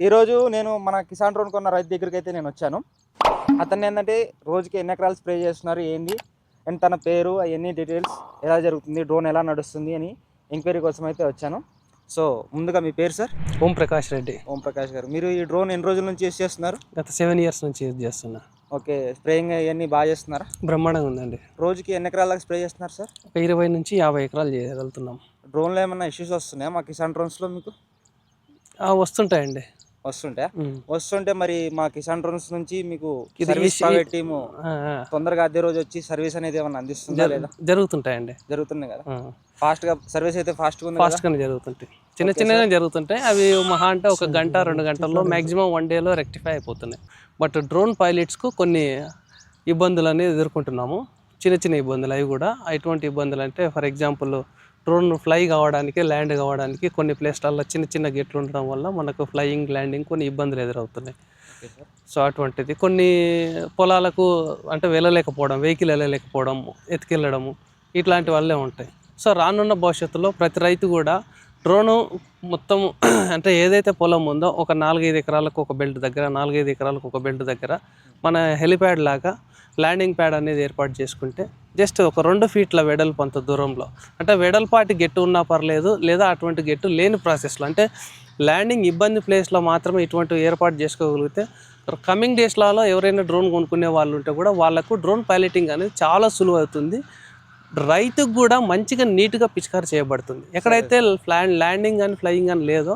ఈరోజు నేను మన కిసాన్ డ్రోన్ కొన్న రైతు దగ్గరికి అయితే నేను వచ్చాను. అతను ఏంటంటే రోజుకి ఎన్ని ఎకరాలు స్ప్రే చేస్తున్నారు ఏంది అండ్ తన పేరు అవన్నీ డీటెయిల్స్ ఎలా జరుగుతుంది డ్రోన్ ఎలా నడుస్తుంది అని ఎంక్వైరీ కోసం అయితే వచ్చాను. సో ముందుగా మీ పేరు సార్? ఓం ప్రకాష్ రెడ్డి. ఓం ప్రకాష్ గారు. మీరు ఈ డ్రోన్ ఎన్ని రోజుల నుంచి యూస్ చేస్తున్నారు? గత సెవెన్ ఇయర్స్ నుంచి యూజ్ చేస్తున్నా. ఓకే స్ప్రేయింగ్ అవన్నీ బాగా చేస్తున్నారా? బ్రహ్మాండంగా ఉందండి. రోజుకి ఎన్ని ఎకరాల దాకా స్ప్రే చేస్తున్నారు సార్? ఒక ఇరవై నుంచి యాభై ఎకరాలు చేయగలుగుతున్నాం. డ్రోన్లో ఏమైనా ఇష్యూస్ వస్తున్నాయా మా కిసాన్ డ్రోన్స్లో మీకు? వస్తుంటాయండి. వస్తుంటాయా ఉమ్. వస్తుంటే మరి మా కిసాన్ డ్రోన్స్ నుంచి మీకు సర్వీస్ ప్రైవేట్ టీము. తొందరగా అదే రోజు వచ్చి సర్వీస్ అనేది ఏమైనా అందిస్తుందా లేదా? జరుగుతుంటాయండి. జరుగుతుంది కదా. ఫాస్ట్గా సర్వీస్ అయితే ఫాస్ట్గా ఫాస్ట్ గానే జరుగుతుంటాయి. చిన్న చిన్నగా జరుగుతుంటాయి. అవి మహా అంటే ఒక గంట రెండు గంటల్లో మాక్సిమం వన్ డేలో రెక్టిఫై అయిపోతున్నాయి. బట్ డ్రోన్ పైలట్స్కు కొన్ని ఇబ్బందులు అనేది ఎదుర్కొంటున్నాము. చిన్న చిన్న ఇబ్బందులు అవి కూడా. ఎటువంటి ఇబ్బందులు అంటే ఫర్ ఎగ్జాంపుల్ డ్రోన్ ఫ్లై కావడానికి ల్యాండ్ కావడానికి కొన్ని ప్లేస్లలో చిన్న చిన్న గేట్లు ఉండడం వల్ల మనకు ఫ్లయింగ్ ల్యాండింగ్ కొన్ని ఇబ్బందులు ఎదురవుతున్నాయి. సో అటువంటిది. కొన్ని పొలాలకు అంటే వెళ్ళలేకపోవడం వెహికల్ వెళ్ళలేకపోవడం ఎత్తుకెళ్ళడము ఇట్లాంటి వల్లే ఉంటాయి. సో రానున్న భవిష్యత్తులో ప్రతి రైతు కూడా డ్రోను మొత్తం అంటే ఏదైతే పొలం ఉందో ఒక నాలుగైదు ఎకరాలకు ఒక బెల్ట్ దగ్గర నాలుగైదు ఎకరాలకు ఒక బెల్ట్ దగ్గర మన హెలిప్యాడ్ లాగా ల్యాండింగ్ ప్యాడ్ అనేది ఏర్పాటు చేసుకుంటే జస్ట్ ఒక రెండు ఫీట్ల వెడల్పు అంత దూరంలో. అంటే వెడల్పాటి గెట్టు ఉన్నా పర్లేదు లేదా అటువంటి గెట్టు లేని ప్రాసెస్లో. అంటే ల్యాండింగ్ ఇబ్బంది ప్లేస్లో మాత్రమే ఇటువంటి ఏర్పాటు చేసుకోగలిగితే కమింగ్ డేస్లలో ఎవరైనా డ్రోన్ కొనుక్కునే వాళ్ళు ఉంటే కూడా వాళ్ళకు డ్రోన్ పైలటింగ్ అనేది చాలా సులువు అవుతుంది. రైతుకు కూడా మంచిగా నీట్గా పిచికారి చేయబడుతుంది. ఎక్కడైతే ల్యాండింగ్ అని ఫ్లయింగ్ అని లేదో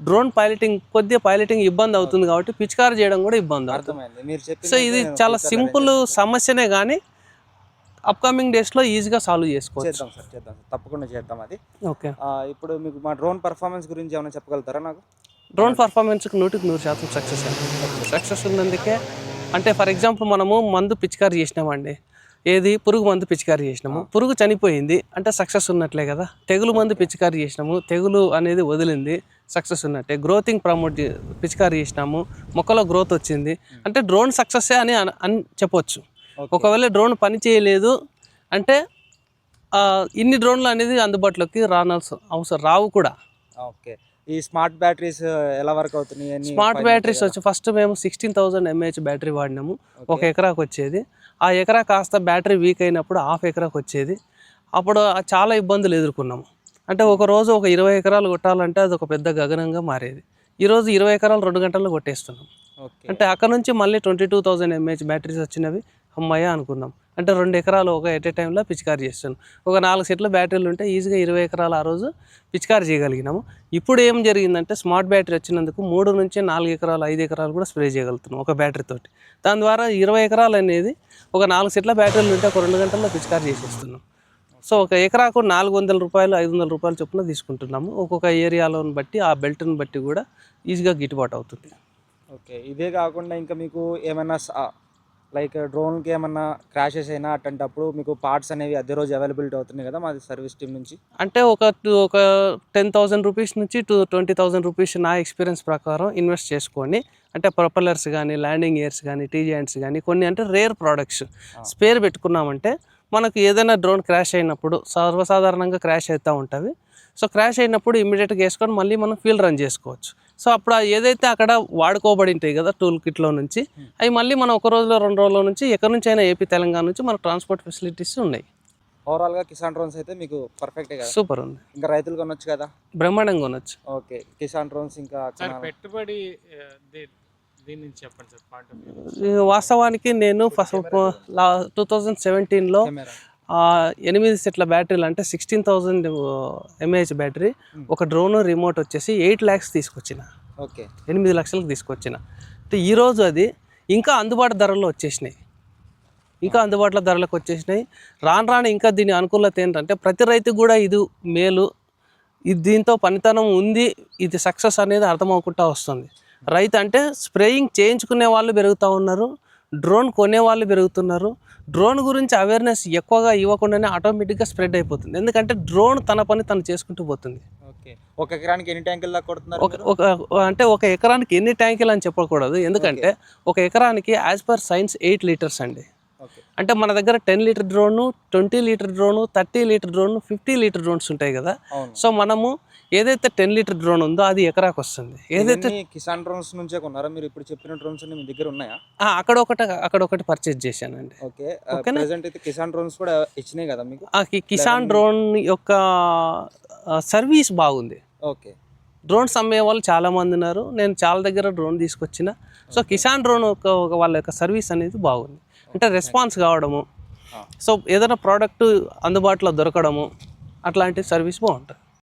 డ్రోన్ పైలటింగ్ కొద్దిగా పైలటింగ్ ఇబ్బంది అవుతుంది కాబట్టి పిచికారి చేయడం కూడా ఇబ్బంది అవుతుంది. సో ఇది చాలా సింపుల్ సమస్యనే కానీ అప్కమింగ్ డేస్లో ఈజీగా సాల్వ్ చేసుకోవచ్చు. చేద్దాం సార్ చేద్దాం సార్. తప్పకుండా చేద్దాం అది. ఓకే. ఇప్పుడు మీకు మా డ్రోన్ పర్ఫార్మెన్స్ గురించి ఏమైనా చెప్పగలుగుతారా నాకు? డ్రోన్ పర్ఫార్మెన్స్కి నూటికి నూరు శాతం సక్సెస్ సక్సెస్ ఉన్నందుకే అంటే ఫర్ ఎగ్జాంపుల్ మనము మందు పిచికారి చేసినామండి. ఏది? పురుగు మందు పిచికారి చేసినాము. పురుగు చనిపోయింది. అంటే సక్సెస్ ఉన్నట్లే కదా. తెగులు మందు పిచికారి చేసినాము. తెగులు అనేది వదిలింది. సక్సెస్ ఉన్నట్టే. గ్రోతింగ్ ప్రమోట్ పిచికారి చేసినాము. మొక్కలో గ్రోత్ వచ్చింది. అంటే డ్రోన్ సక్సెస్ అని అన- చెప్పొచ్చు. ఒకవేళ డ్రోన్ పని చేయలేదు అంటే ఇన్ని డ్రోన్లు అనేది అందుబాటులోకి రానాల్సిన అవసరం రావు కూడా. ఓకే. ఈ స్మార్ట్ బ్యాటరీస్ ఎలా వర్క్ అవుతున్నాయి? స్మార్ట్ బ్యాటరీస్ వచ్చి ఫస్ట్ మేము సిక్స్టీన్ థౌసండ్ ఎంఏహెచ్ బ్యాటరీ వాడినాము. ఒక ఎకరాకు వచ్చేది. ఆ ఎకరా కాస్త బ్యాటరీ వీక్ అయినప్పుడు హాఫ్ ఎకరాకు వచ్చేది. అప్పుడు చాలా ఇబ్బందులు ఎదుర్కొన్నాము. అంటే ఒక రోజు ఒక ఇరవై ఎకరాలు కొట్టాలంటే అది ఒక పెద్ద గగనంగా మారేది. ఈరోజు ఇరవై ఎకరాలు రెండు గంటల్లో కొట్టేస్తున్నాం. అంటే అక్కడ నుంచి మళ్ళీ twenty two thousand mAh batteries వచ్చినవి అమ్మాయి అనుకున్నాం. అంటే రెండు ఎకరాలు ఒక ఎట్ ఏ టైంలో పిచికారి చేస్తాను ఒక నాలుగు సెట్ల బ్యాటరీలు ఉంటే ఈజీగా ఇరవై ఎకరాలు ఆ రోజు పిచికారి చేయగలిగినాము. ఇప్పుడు ఏం జరిగిందంటే స్మార్ట్ బ్యాటరీ వచ్చినందుకు మూడు నుంచి నాలుగు ఎకరాలు ఐదు ఎకరాలు కూడా స్ప్రే చేయగలుగుతున్నాం ఒక బ్యాటరీ తోటి. దాని ద్వారా ఇరవై ఎకరాలు అనేది ఒక నాలుగు సెట్ల బ్యాటరీలు ఉంటే ఒక రెండు గంటల్లో పిచికారి చేసేస్తున్నాం. సో ఒక ఎకరాకు నాలుగు వందల రూపాయలు ఐదు వందల రూపాయలు చొప్పున తీసుకుంటున్నాము. ఒక్కొక్క ఏరియాలోని బట్టి ఆ బెల్ట్ని బట్టి కూడా ఈజీగా గిట్టుబాటు అవుతుంది. ఓకే. ఇదే కాకుండా ఇంకా మీకు ఏమైనా లైక్ డ్రోన్కి ఏమన్నా క్రాషెస్ అయినా అట్లాంటప్పుడు మీకు పార్ట్స్ అనేవి అదే రోజు అవైలబిలిటీ అవుతున్నాయి కదా మాది సర్వీస్ టీమ్ నుంచి? అంటే ఒక టు- ఒక టెన్ థౌసండ్ రూపీస్ నుంచి టు ట్వంటీ థౌసండ్ రూపీస్ నా ఎక్స్పీరియన్స్ ప్రకారం ఇన్వెస్ట్ చేసుకొని అంటే ప్రొపల్లర్స్ కానీ ల్యాండింగ్ ఇయర్స్ కానీ టీజెంట్స్ కానీ కొన్ని అంటే రేర్ ప్రోడక్ట్స్. స్పేర్ పెట్టుకున్నామంటే మనకు ఏదైనా డ్రోన్ క్రాష్ అయినప్పుడు సర్వసాధారణంగా క్రాష్ అవుతూ ఉంటుంది. సో క్రాష్ అయినప్పుడు ఇమీడియట్గా వేసుకొని మళ్ళీ మనం ఫీల్డ్ రన్ చేసుకోవచ్చు. సో అప్పుడు ఏదైతే అక్కడ వాడుకోబడి ఉంటాయి కదా టూల్ కిట్లో నుంచి అవి మళ్ళీ మనం ఒక రోజులో రెండు రోజుల నుంచి ఎక్కడి నుంచి అయినా ఏపీ తెలంగాణ నుంచి మన ట్రాన్స్పోర్ట్ ఫెసిలిటీస్ ఉన్నాయి. ఓవరాల్గా కిసాన్ డ్రోన్స్ అయితే మీకు పర్ఫెక్టే కదా? సూపర్ ఉంది. ఇంకా రైతులు కొనొచ్చు కదా? బ్రహ్మాండంగా ఉండొచ్చు ఓకే కిసాన్ డ్రోన్స్ ఇంకా. పెట్టుబడి దీని నుంచి చెప్పండి సార్ పాయింట్ ఆఫ్ వ్యూ ఈ వాస్తవానికి నేను ఫస్ట్ టూ థౌజండ్ సెవెంటీన్లో ఎనిమిది సెట్ల బ్యాటరీలు అంటే సిక్స్టీన్ థౌజండ్ ఎంఏహెచ్ బ్యాటరీ ఒక డ్రోన్ రిమోట్ వచ్చేసి ఎయిట్ ల్యాక్స్ తీసుకొచ్చిన. ఓకే. ఎనిమిది లక్షలకు తీసుకొచ్చిన. అంటే ఈరోజు అది ఇంకా అందుబాటు ధరల్లో వచ్చేసినాయి. ఇంకా అందుబాటులో ధరలకు వచ్చేసినాయి. రాను రాను ఇంకా దీని అనుకూలత ఏంటంటే ప్రతి రైతుకు కూడా ఇది మేలు. ఇది దీంతో పనితనం ఉంది. ఇది సక్సెస్ అనేది అర్థమవుకుంటా వస్తుంది. రైతు అంటే స్ప్రేయింగ్ చేయించుకునే వాళ్ళు పెరుగుతూ ఉన్నారు డ్రోన్ కొనే వాళ్ళు పెరుగుతున్నారు. డ్రోన్ గురించి అవేర్నెస్ ఎక్కువగా ఇవ్వకుండానే ఆటోమేటిక్గా స్ప్రెడ్ అయిపోతుంది. ఎందుకంటే డ్రోన్ తన పని తను చేసుకుంటూ పోతుంది. ఓకే. ఒక ఎకరానికి ఎన్ని ట్యాంకులు దాకా కొడుతున్నారు ఒక అంటే ఒక ఎకరానికి ఎన్ని ట్యాంకులు అని చెప్పకూడదు. ఎందుకంటే ఒక ఎకరానికి as per science eight litres అండి. అంటే మన దగ్గర ten litre drone twenty litre drone thirty litre drone fifty litre drones ఉంటాయి కదా. సో మనము ఏదైతే టెన్ లీటర్ డ్రోన్ ఉందో అది ఎకరాకు వస్తుంది. ఏదైతే కిసాన్ డ్రోన్స్ నుంచే కొన్నారా? మీరు ఇప్పుడు చెప్పిన డ్రోన్స్ మీ దగ్గర ఉన్నాయా? అక్కడ ఒకటి అక్కడ ఒకటి పర్చేజ్ చేశానండి. ఓకే. ఓకేనా? ప్రెసెంట్ అయితే కిసాన్ డ్రోన్స్ కూడా ఇచ్చినాయి కదా మీకు? కిసాన్ డ్రోన్ యొక్క సర్వీస్ బాగుంది. ఓకే. డ్రోన్స్ అమ్మే వాళ్ళు చాలా మంది ఉన్నారు. నేను చాలా దగ్గర డ్రోన్ తీసుకొచ్చిన. సో కిసాన్ డ్రోన్ ఒక వాళ్ళ యొక్క సర్వీస్ అనేది బాగుంది. అంటే రెస్పాన్స్ కావడము. సో ఏదైనా ప్రోడక్ట్ అందుబాటులో దొరకడము అట్లాంటి సర్వీస్ బాగుంటుంది